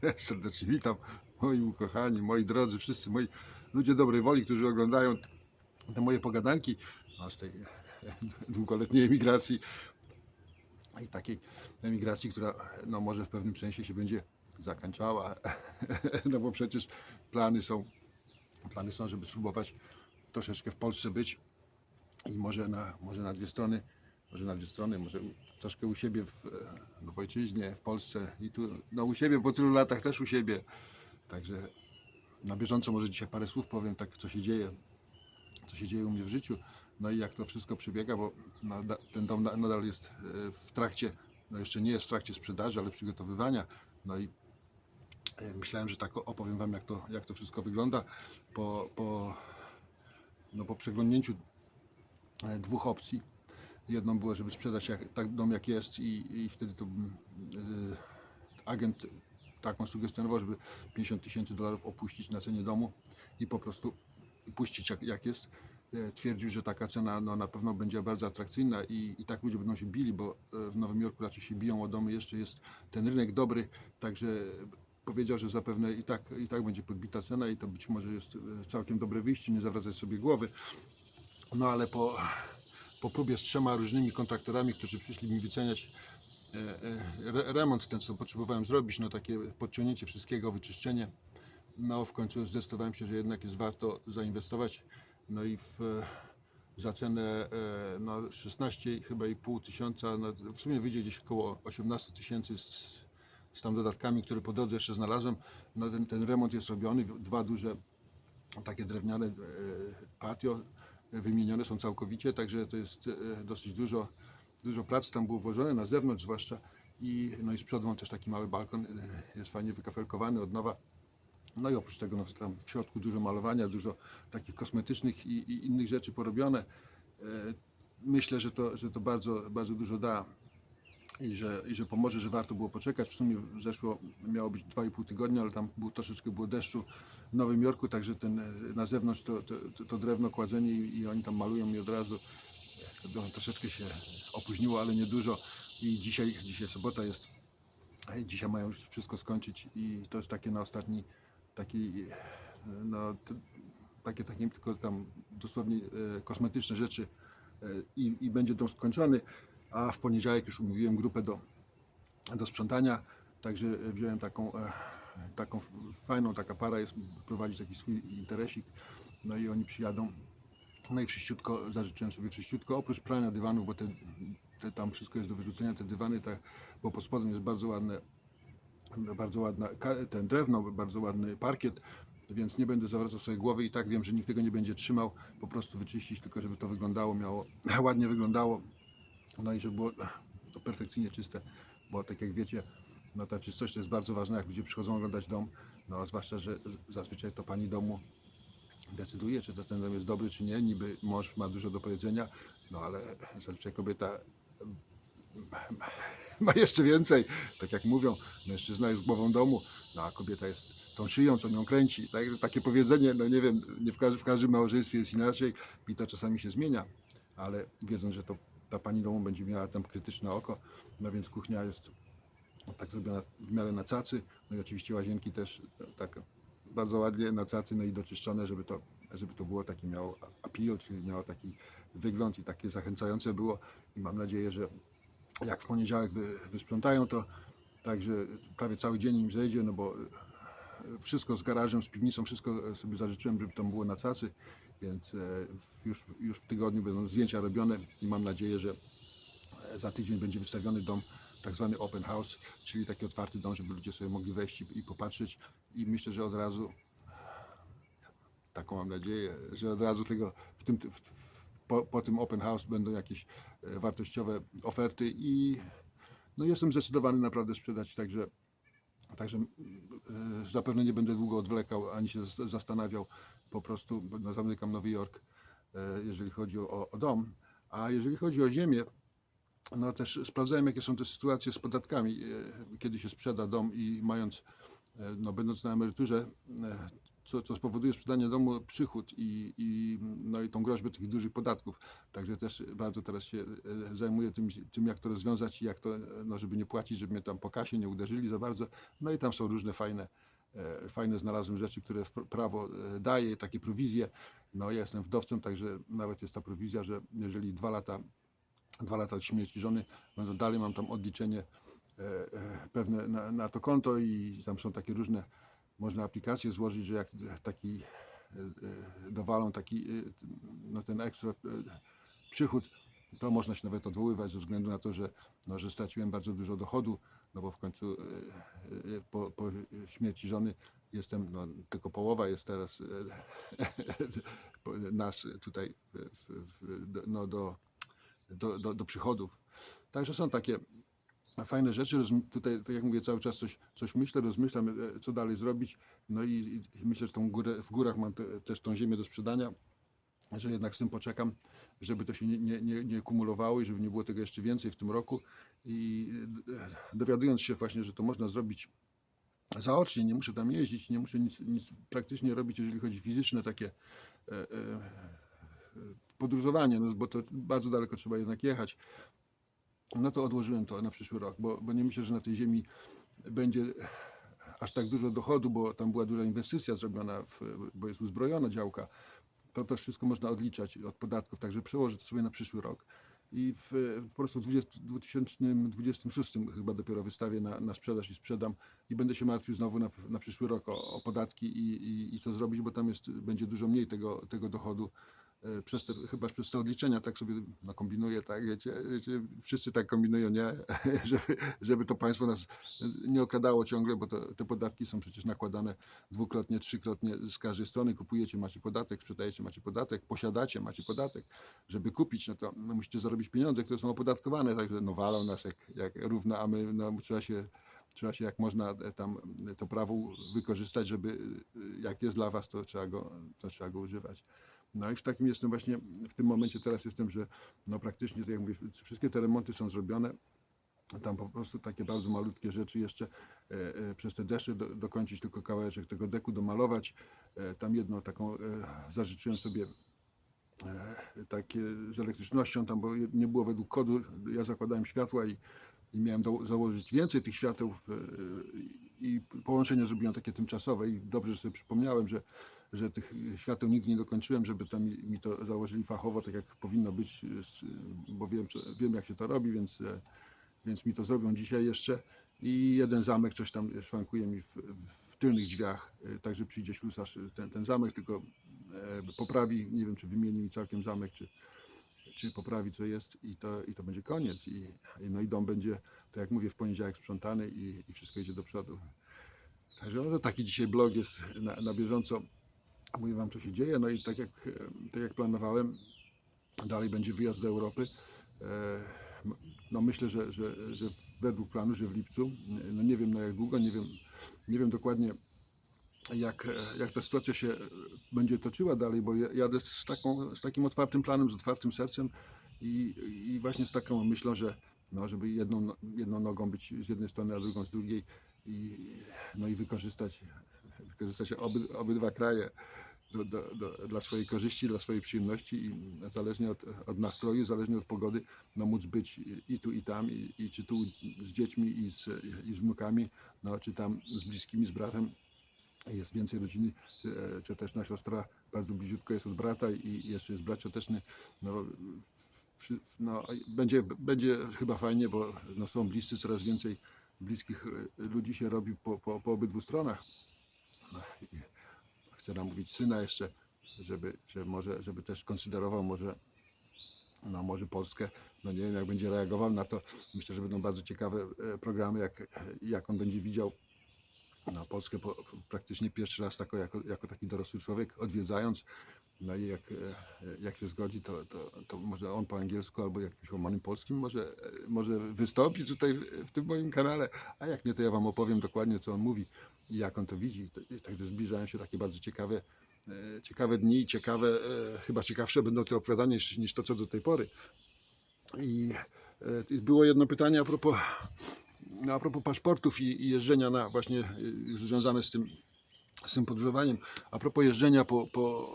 Serdecznie witam moi ukochani, moi drodzy, wszyscy moi ludzie dobrej woli, którzy oglądają te moje pogadanki no, z tej długoletniej emigracji i takiej emigracji, która no, może w pewnym sensie się będzie zakończała. No bo przecież plany są, plany są, żeby spróbować troszeczkę w Polsce być i może na, może na dwie strony, może na dwie strony, może troszkę u siebie w, e, w ojczyźnie, w Polsce i tu, no u siebie po tylu latach też u siebie. Także na bieżąco może dzisiaj parę słów powiem, tak co się dzieje, co się dzieje u mnie w życiu, no i jak to wszystko przebiega, bo ten dom na- nadal jest e, w trakcie, no jeszcze nie jest w trakcie sprzedaży, ale przygotowywania, no i e, myślałem, że tak opowiem Wam, jak to, jak to wszystko wygląda po, po, no, po przeglądnięciu dwóch opcji. Jedną było, żeby sprzedać jak, tak dom jak jest i, i wtedy to e, agent taką sugestionował, żeby 50 tysięcy dolarów opuścić na cenie domu i po prostu puścić jak, jak jest. E, Twierdził, że taka cena no, na pewno będzie bardzo atrakcyjna i, i tak ludzie będą się bili, bo e, w Nowym Jorku raczej się biją o domy, jeszcze jest ten rynek dobry, także powiedział, że zapewne i tak, i tak będzie podbita cena i to być może jest e, całkiem dobre wyjście, nie zawracać sobie głowy. No ale po, po próbie z trzema różnymi kontraktorami, którzy przyszli mi wyceniać e, e, re, remont ten, co potrzebowałem zrobić, no takie podciągnięcie wszystkiego, wyczyszczenie, no w końcu zdecydowałem się, że jednak jest warto zainwestować, no i w, za cenę e, no 16 chyba i pół tysiąca, no w sumie wyjdzie gdzieś około 18 tysięcy z, z tam dodatkami, które po drodze jeszcze znalazłem, no ten, ten remont jest robiony, dwa duże takie drewniane patio wymienione są całkowicie, także to jest e, dosyć dużo, dużo pracy tam było włożone, na zewnątrz zwłaszcza i, no i z przodu mam też taki mały balkon, e, jest fajnie wykafelkowany od nowa. No i oprócz tego no, tam w środku dużo malowania, dużo takich kosmetycznych i, i innych rzeczy porobione. E, Myślę, że to, że to bardzo, bardzo dużo da i że, i że pomoże, że warto było poczekać. W sumie zeszło, miało być 2,5 tygodnia, ale tam było, troszeczkę było deszczu w Nowym Jorku, także ten, e, na zewnątrz to, to, to, drewno kładzenie i, i oni tam malują mi od razu. To troszeczkę się opóźniło, ale nie dużo. I dzisiaj, dzisiaj sobota jest, i dzisiaj mają już wszystko skończyć i to jest takie na ostatni, taki, e, no, takie, takie tylko tam dosłownie e, kosmetyczne rzeczy i, i będzie dom skończony, a w poniedziałek już umówiłem grupę do, do sprzątania, także wziąłem taką, e, taką fajną, taka para jest, prowadzi taki swój interesik, no i oni przyjadą, no i wszyściutko, zażyczyłem sobie wszyściutko, oprócz prania dywanów, bo te, te tam wszystko jest do wyrzucenia, te dywany, tak, bo pod spodem jest bardzo ładne, bardzo ładna, ten drewno, bardzo ładny parkiet, więc nie będę zawracał sobie głowy i tak wiem, że nikt tego nie będzie trzymał, po prostu wyczyścić, tylko żeby to wyglądało, miało, ładnie wyglądało, no i żeby było to perfekcyjnie czyste, bo tak jak wiecie, no ta czystość to jest bardzo ważna, jak ludzie przychodzą oglądać dom, no zwłaszcza, że zazwyczaj to pani domu decyduje, czy ten dom jest dobry, czy nie. Niby mąż ma dużo do powiedzenia, no ale zazwyczaj kobieta ma jeszcze więcej. Tak jak mówią, mężczyzna jest głową domu, no a kobieta jest tą szyją, co nią kręci. Tak, takie powiedzenie, no nie wiem, nie w, każdym, w każdym małżeństwie jest inaczej i to czasami się zmienia, ale wiedząc, że to ta pani domu będzie miała tam krytyczne oko, no więc kuchnia jest tak zrobiona w miarę na cacy, no i oczywiście łazienki też tak bardzo ładnie na cacy, no i doczyszczone, żeby to, żeby to było taki miało appeal, czyli miało taki wygląd i takie zachęcające było. I mam nadzieję, że jak w poniedziałek wy, wysprzątają to, także prawie cały dzień im zejdzie, no bo wszystko z garażem, z piwnicą, wszystko sobie zażyczyłem, żeby tam było na cacy, więc e, już, już w tygodniu będą zdjęcia robione i mam nadzieję, że za tydzień będzie wystawiony dom, tak zwany open house, czyli taki otwarty dom, żeby ludzie sobie mogli wejść i, i popatrzeć. I myślę, że od razu, taką mam nadzieję, że od razu tego w tym, w, po, po tym open house będą jakieś e, wartościowe oferty i no jestem zdecydowany naprawdę sprzedać, także, także e, zapewne nie będę długo odwlekał ani się zas- zastanawiał, po prostu no, zamykam Nowy Jork, e, jeżeli chodzi o, o dom. A jeżeli chodzi o ziemię, no też sprawdzałem, jakie są te sytuacje z podatkami, e, kiedy się sprzeda dom i mając, no będąc na emeryturze, co, co spowoduje sprzedanie domu przychód i, i, no i tą groźbę tych dużych podatków. Także też bardzo teraz się e, zajmuję tym, tym jak to rozwiązać i jak to, no, żeby nie płacić, żeby mnie tam po kasie nie uderzyli za bardzo. No i tam są różne fajne, e, fajne znalazłem rzeczy, które prawo e, daje, takie prowizje. No ja jestem wdowcem, także nawet jest ta prowizja, że jeżeli dwa lata dwa lata od śmierci żony, no dalej mam tam odliczenie pewne na, na to konto i tam są takie różne, można aplikacje złożyć, że jak taki e, e, dowalą taki e, no ten ekstra przychód, to można się nawet odwoływać ze względu na to, że, no, że straciłem bardzo dużo dochodu, no bo w końcu po, po śmierci żony jestem, no tylko połowa jest teraz nas tutaj no, do, do, do, do przychodów. Także są takie fajne rzeczy. Tutaj, tak jak mówię, cały czas coś, coś myślę, rozmyślam, e, co dalej zrobić. No i, i myślę, że tą górę, w górach mam te, też tą ziemię do sprzedania, że jednak z tym poczekam, żeby to się nie, nie, nie, nie kumulowało i żeby nie było tego jeszcze więcej w tym roku. I e, dowiadując się właśnie, że to można zrobić zaocznie, nie muszę tam jeździć, nie muszę nic, nic praktycznie robić, jeżeli chodzi o fizyczne takie e, e, podróżowanie, no bo to bardzo daleko trzeba jednak jechać. No to odłożyłem to na przyszły rok, bo, bo nie myślę, że na tej ziemi będzie aż tak dużo dochodu, bo tam była duża inwestycja zrobiona, w, bo jest uzbrojona działka. To też wszystko można odliczać od podatków, także przełożę to sobie na przyszły rok. I w, po prostu w 20, 2026 chyba dopiero wystawię na, na sprzedaż i sprzedam i będę się martwił znowu na, na przyszły rok o, o podatki i, i, i co zrobić, bo tam jest, będzie dużo mniej tego, tego dochodu przez te, chyba przez te odliczenia tak sobie no, kombinuję, tak, wiecie, wiecie, wszyscy tak kombinują, nie, żeby, żeby to państwo nas nie okradało ciągle, bo to, te podatki są przecież nakładane dwukrotnie, trzykrotnie z każdej strony, kupujecie, macie podatek, sprzedajecie, macie podatek, posiadacie, macie podatek, żeby kupić, no to no, musicie zarobić pieniądze, które są opodatkowane, także no walą nas jak, jak równo, a my, no trzeba się Trzeba się jak można e, tam e, to prawo wykorzystać, żeby e, jak jest dla was, to trzeba go, to trzeba go używać. No i w takim jestem właśnie, w tym momencie teraz jestem, że no praktycznie, tak jak mówię, wszystkie te remonty są zrobione. Tam po prostu takie bardzo malutkie rzeczy jeszcze e, e, przez te deszcze do, dokończyć tylko kawałeczek tego deku, domalować. E, tam jedną taką e, zażyczyłem sobie e, takie z elektrycznością, tam bo nie było według kodu, ja zakładałem światła i, i miałem do, założyć więcej tych świateł w, i połączenie zrobiłem takie tymczasowe i dobrze, że sobie przypomniałem, że, że tych świateł nigdy nie dokończyłem, żeby tam mi, to założyli fachowo, tak jak powinno być, bo wiem, wiem jak się to robi, więc, e, więc mi to zrobią dzisiaj jeszcze i jeden zamek coś tam szwankuje mi w, w tylnych drzwiach, e, także przyjdzie ślusarz e, ten, ten zamek, tylko poprawi, nie wiem czy wymieni mi całkiem zamek, czy, czy poprawi co jest i to, i to będzie koniec. I, no i dom będzie, tak jak mówię, w poniedziałek sprzątany i, i wszystko idzie do przodu. Także no, to taki dzisiaj blog jest na, na bieżąco. Mówię wam co się dzieje, no i tak jak, e, tak jak planowałem, dalej będzie wyjazd do Europy. E, No myślę, że, że, że według planu, że w lipcu, no nie wiem na jak długo, nie wiem, nie wiem dokładnie jak, e, jak ta sytuacja się e, będzie toczyła dalej, bo ja- jadę z, taką, z takim otwartym planem, z otwartym sercem i, i właśnie z taką myślą, że no, żeby jedną, no- jedną nogą być z jednej strony, a drugą z drugiej i, no i wykorzystać, wykorzystać oby, obydwa kraje do, do, do, dla swojej korzyści, dla swojej przyjemności i zależnie od, od nastroju, zależnie od pogody, no móc być i, tu i tam i, i czy tu z dziećmi i z, i z wnukami, no czy tam z bliskimi, z bratem jest więcej rodziny, e, cioteczna siostra bardzo bliziutko jest od brata i jeszcze jest brat cioteczny. No, no, będzie, będzie chyba fajnie, bo no, są bliscy, coraz więcej bliskich e, ludzi się robi po, po, po obydwu stronach. No, chcę namówić syna jeszcze, żeby, że może, żeby też konsiderował może no może Polskę, no nie wiem jak będzie reagował na to. Myślę, że będą bardzo ciekawe e, programy, jak, jak on będzie widział no, Polskę po, praktycznie pierwszy raz tako, jako, jako taki dorosły człowiek, odwiedzając. No i jak, e, jak się zgodzi, to, to, to może on po angielsku albo jakimś łamanym polskim może, e, może wystąpi tutaj w- tym moim kanale, a jak nie, to ja Wam opowiem dokładnie, co on mówi i jak on to widzi. Także zbliżają się takie bardzo ciekawe, e, ciekawe dni ciekawe, chyba ciekawsze będą te opowiadania niż, niż to, co do tej pory. I i było jedno pytanie a propos, a propos paszportów i, i jeżdżenia na właśnie już związane z tym z tym podróżowaniem. A propos jeżdżenia po, po,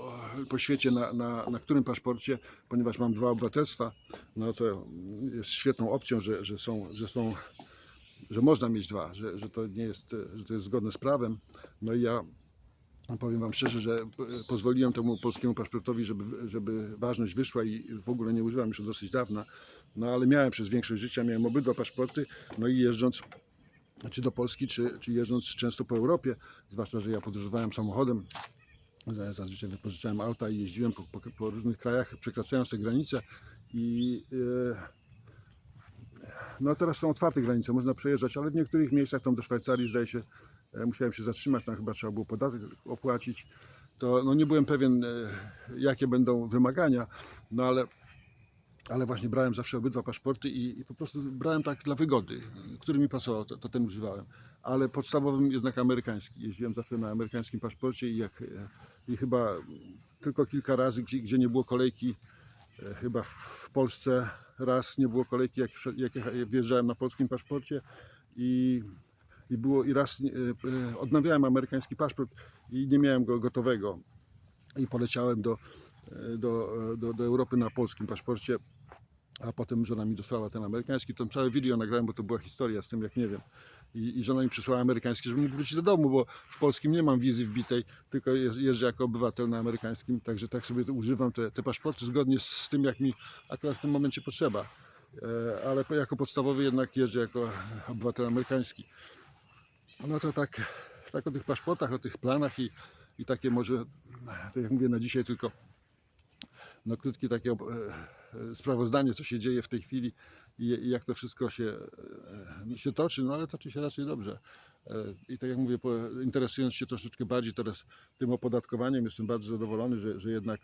po świecie na, na, na którym paszporcie, ponieważ mam dwa obywatelstwa, no to jest świetną opcją, że, że są, że są że można mieć dwa, że, że to nie jest, że to jest zgodne z prawem. No i ja powiem Wam szczerze, że pozwoliłem temu polskiemu paszportowi, żeby, żeby ważność wyszła i w ogóle nie używam już od dosyć dawna. No ale miałem przez większość życia, miałem obydwa paszporty, no i jeżdżąc czy do Polski, czy, czy jeżdżąc często po Europie, zwłaszcza, że ja podróżowałem samochodem, za- zazwyczaj wypożyczałem auta i jeździłem po, po, po różnych krajach, przekraczając te granice i e, no teraz są otwarte granice, można przejeżdżać, ale w niektórych miejscach, tam do Szwajcarii zdaje się, e, musiałem się zatrzymać, tam chyba trzeba było podatek opłacić. To no nie byłem pewien, e, jakie będą wymagania, no ale, ale właśnie brałem zawsze obydwa paszporty i, i po prostu brałem tak dla wygody, który mi pasował, to, to ten używałem. Ale podstawowym jednak amerykański. Jeździłem zawsze na amerykańskim paszporcie i, jak, e, i chyba tylko kilka razy, gdzie, gdzie nie było kolejki, E, chyba w Polsce raz nie było kolejki, jak, jak wjeżdżałem na polskim paszporcie i, i było i raz e, odnawiałem amerykański paszport i nie miałem go gotowego i poleciałem do, do, do, do Europy na polskim paszporcie, a potem żona mi dosłała ten amerykański, to całe video nagrałem, bo to była historia z tym, jak nie wiem. I, I żona mi przysłała amerykański, żeby mógł wrócić do domu, bo w polskim nie mam wizy wbitej, tylko je- jeżdżę jako obywatel na amerykańskim, także tak sobie używam te, te paszporty zgodnie z, tym, jak mi akurat w tym momencie potrzeba. E, ale jako podstawowy jednak jeżdżę jako obywatel amerykański. No to tak, tak o tych paszportach, o tych planach i, i takie może, tak jak mówię na dzisiaj tylko no, krótkie takie e, sprawozdanie, co się dzieje w tej chwili i, i jak to wszystko się, e, się toczy, no ale toczy się raczej dobrze. E, I tak jak mówię, interesując się troszeczkę bardziej teraz tym opodatkowaniem, jestem bardzo zadowolony, że, że jednak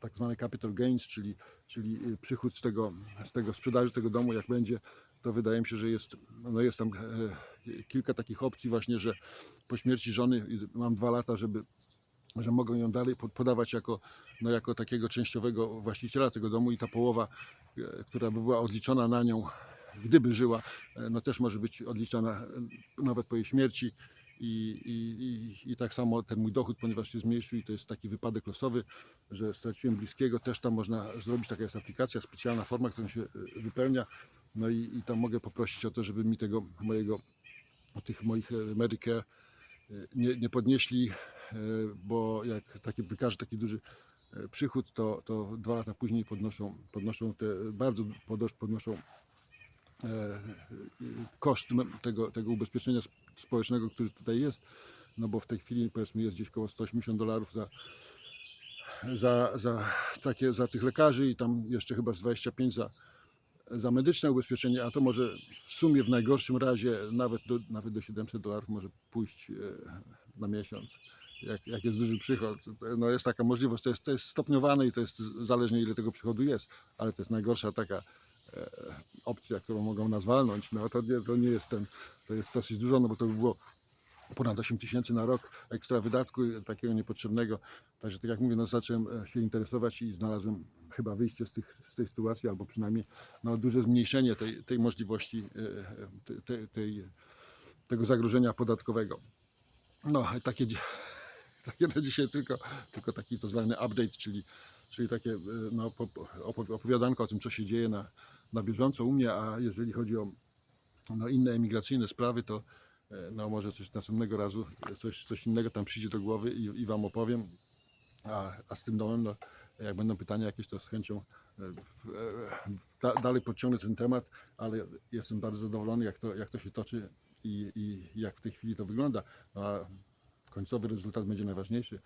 tak zwany capital gains, czyli, czyli przychód z tego, z tego sprzedaży tego domu, jak będzie, to wydaje mi się, że jest, no jest tam e, kilka takich opcji właśnie, że po śmierci żony mam dwa lata, żeby że mogą ją dalej pod- podawać jako, no jako takiego częściowego właściciela tego domu i ta połowa, e, która by była odliczona na nią, gdyby żyła, e, no też może być odliczana e, nawet po jej śmierci. I, i, i, tak samo ten mój dochód, ponieważ się zmniejszył i to jest taki wypadek losowy, że straciłem bliskiego, też tam można zrobić, taka jest aplikacja, specjalna forma, którą się wypełnia. No i, i tam mogę poprosić o to, żeby mi tego mojego, tych moich Medicare nie, nie podnieśli, bo jak taki, wykaże taki duży e, przychód, to, to dwa lata później podnoszą, podnoszą te, bardzo podnoszą e, e, koszt tego, tego ubezpieczenia sp- społecznego, który tutaj jest, no bo w tej chwili powiedzmy jest gdzieś około 180 dolarów za, za, za, takie, za tych lekarzy i tam jeszcze chyba z 25 za, za medyczne ubezpieczenie, a to może w sumie w najgorszym razie nawet do, nawet do 700 dolarów może pójść e, na miesiąc, jak, jak jest duży przychód. No jest taka możliwość, to jest, to jest stopniowane i to jest zależnie ile tego przychodu jest, ale to jest najgorsza taka e, opcja, którą mogą nas walnąć. No to nie, to nie jest ten, to jest dosyć dużo, no bo to by było ponad 8 tysięcy na rok ekstra wydatku takiego niepotrzebnego. Także tak jak mówię, no zacząłem e, się interesować i znalazłem chyba wyjście z, tych, z tej sytuacji, albo przynajmniej no, duże zmniejszenie tej, tej możliwości, e, e, te- te- tej, tego zagrożenia podatkowego. No, takie, takie na dzisiaj tylko, tylko taki to zwany update, czyli, czyli takie e, no, po- po- opo- opowiadanko o tym, co się dzieje na, na bieżąco u mnie, a jeżeli chodzi o no, inne emigracyjne sprawy, to e, no, może coś następnego razu, coś, coś innego tam przyjdzie do głowy i, i Wam opowiem. A, a z tym domem, no, jak będą pytania jakieś, to z chęcią e, da, dalej podciągnę ten temat, ale jestem bardzo zadowolony, jak to, jak to się toczy i, i jak w tej chwili to wygląda. No, końcowy rezultat będzie najważniejszy.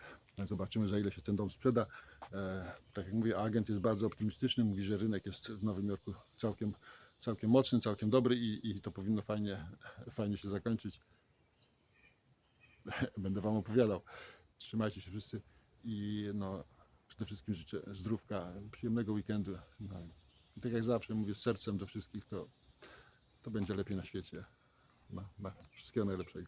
Zobaczymy, za ile się ten dom sprzeda. E, tak jak mówię, agent jest bardzo optymistyczny, mówi, że rynek jest w Nowym Jorku całkiem, całkiem mocny, całkiem dobry i, i to powinno fajnie, fajnie się zakończyć. Będę Wam opowiadał. Trzymajcie się wszyscy i no, przede wszystkim życzę zdrówka, przyjemnego weekendu. No, i tak jak zawsze mówię z sercem do wszystkich, to, to będzie lepiej na świecie. No, no, wszystkiego najlepszego.